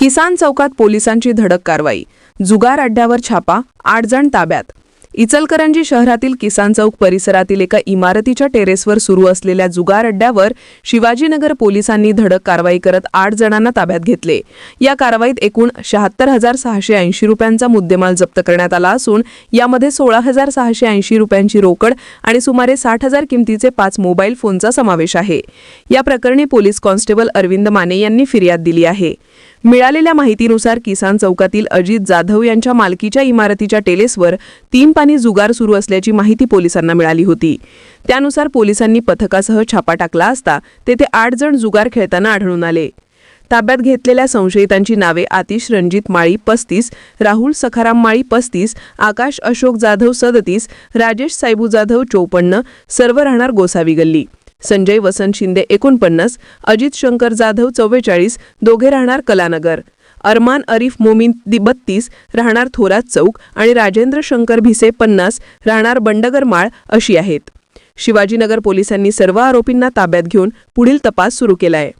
किसान चौकात पोलिसांची धडक कारवाई. जुगार अड्ड्यावर छापा आठ जण ताब्यात. इचलकरंजी शहरातील किसान चौक परिसरातील एका इमारतीच्या टेरेसवर सुरू असलेल्या जुगार अड्ड्यावर शिवाजीनगर पोलिसांनी धडक कारवाई करत आठ जणांना ताब्यात घेतले. या कारवाईत एकूण शहात्तर हजार सहाशे ऐंशी रुपयांचा मुद्देमाल जप्त करण्यात आला असून यामध्ये सोळा हजार सहाशे ऐंशी रुपयांची रोकड आणि सुमारे साठ हजार किमतीचे पाच मोबाईल फोनचा समावेश आहे. या प्रकरणी पोलीस कॉन्स्टेबल अरविंद माने यांनी फिर्याद दिली आहे. मिळालेल्या माहितीनुसार किसान चौकातील अजित जाधव यांच्या मालकीच्या इमारतीच्या टेलेसवर तीन पाणी जुगार सुरू असल्याची माहिती पोलिसांना मिळाली होती. त्यानुसार पोलिसांनी पथकासह छापा टाकला असता तेथे आठ जण जुगार खेळताना आढळून आले. ताब्यात घेतलेल्या संशयितांची नावे आतिश रणजित माळी पस्तीस राहुल सखाराम माळी पस्तीस आकाश अशोक जाधव सदतीस राजेश सायबू जाधव चोपन्न सर्व राहणार गोसावी गल्ली. संजय वसंत शिंदे एकोणपन्नास अजित शंकर जाधव चव्वेचाळीस दोघे राहणार कलानगर. अरमान अरिफ मोमीन बत्तीस राहणार थोरात चौक आणि राजेंद्र शंकर भिसे पन्नास राहणार बंडगर माळ अशी आहेत. शिवाजीनगर पोलिसांनी सर्व आरोपींना ताब्यात घेऊन पुढील तपास सुरू केला आहे